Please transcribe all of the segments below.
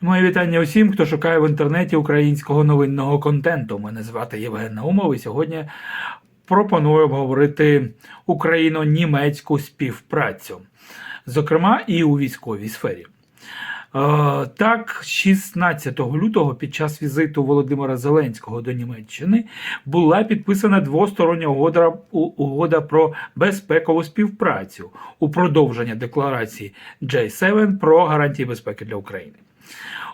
Моє вітання усім, хто шукає в інтернеті українського новинного контенту. Мене звати Євген Наумов і сьогодні пропоную обговорити україно-німецьку співпрацю, зокрема і у військовій сфері. Е, Так, 16 лютого під час візиту Володимира Зеленського до Німеччини була підписана двостороння угода, угода про безпекову співпрацю у продовження декларації J7 про гарантії безпеки для України.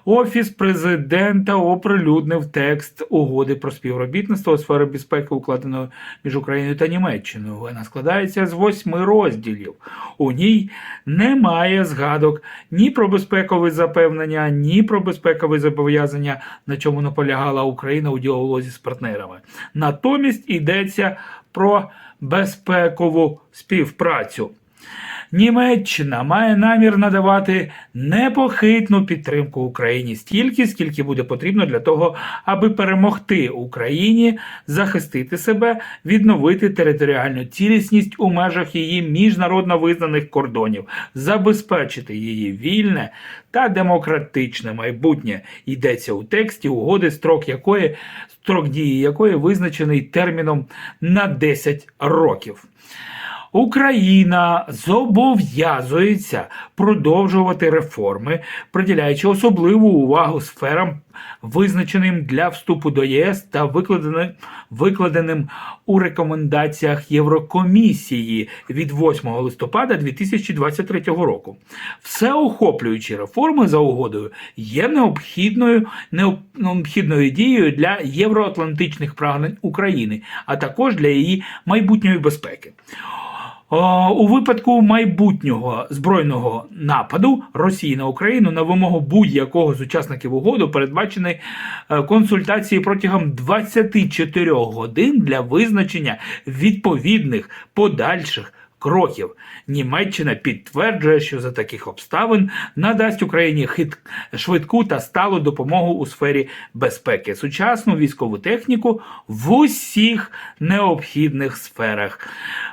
Офіс президента оприлюднив текст угоди про співробітництво у сфері безпеки, укладеної між Україною та Німеччиною. Вона складається з восьми розділів. У ній немає згадок ні про безпекові запевнення, ні про безпекові зобов'язання, на чому наполягала Україна у діалозі з партнерами. Натомість йдеться про безпекову співпрацю. Німеччина має намір надавати непохитну підтримку Україні стільки, скільки буде потрібно для того, аби перемогти Україні, захистити себе, відновити територіальну цілісність у межах її міжнародно визнаних кордонів, забезпечити її вільне та демократичне майбутнє. Йдеться у тексті угоди, строк якої строк дії якої визначений терміном на 10 років. Україна зобов'язується продовжувати реформи, приділяючи особливу увагу сферам, визначеним для вступу до ЄС та викладеним, викладеним у рекомендаціях Єврокомісії від 8 листопада 2023 року. Всеохоплюючі реформи за угодою є необхідною, необхідною дією для євроатлантичних прагнень України, а також для її майбутньої безпеки. О, У випадку майбутнього збройного нападу Росії на Україну на вимогу будь-якого з учасників угоду передбачені е, консультації протягом 24 годин для визначення відповідних подальших кроків. Німеччина підтверджує, що за таких обставин надасть Україні хит, швидку та сталу допомогу у сфері безпеки, сучасну військову техніку в усіх необхідних сферах.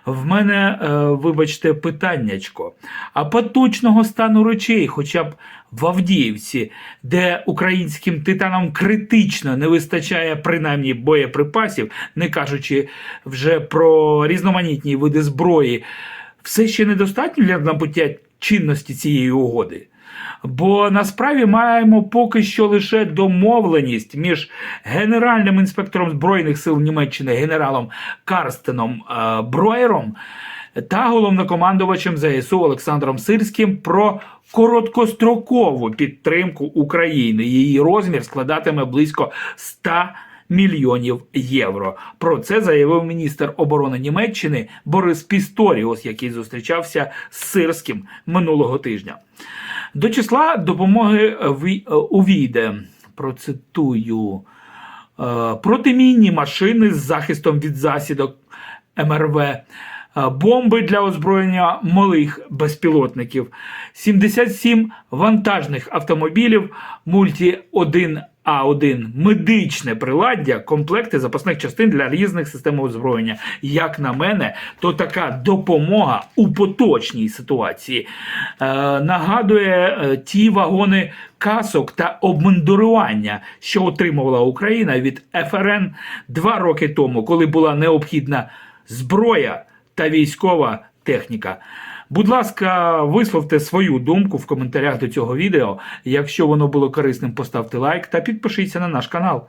В мене, е, вибачте, питаннячко. А поточного стану речей, хоча б в Авдіївці, де українським титанам критично не вистачає принаймні боєприпасів, не кажучи вже про різноманітні види зброї, все ще недостатньо для набуття чинності цієї угоди. Бо насправді маємо поки що лише домовленість між генеральним інспектором збройних сил Німеччини генералом Карстеном е, Броєром та головнокомандувачем ЗСУ Олександром Сирським про короткострокову підтримку України. Її розмір складатиме близько 100 мільйонів євро. Про це заявив міністр оборони Німеччини Борис Пісторіус, який зустрічався з Сирським минулого тижня. До числа допомоги е, увійде, процитую, е, протимінні машини з захистом від засідок МРВ, е, бомби для озброєння малих безпілотників, 77 вантажних автомобілів мульті 1 А1, медичне приладдя, комплекти запасних частин для різних систем озброєння. Як на мене, то така допомога у поточній ситуації е, нагадує е, ті вагони касок та обмундирування, що отримувала Україна від ФРН два роки тому, коли була необхідна зброя та військова техніка. Будь ласка, висловте свою думку в коментарях до цього відео. Якщо воно було корисним, поставте лайк та підпишіться на наш канал.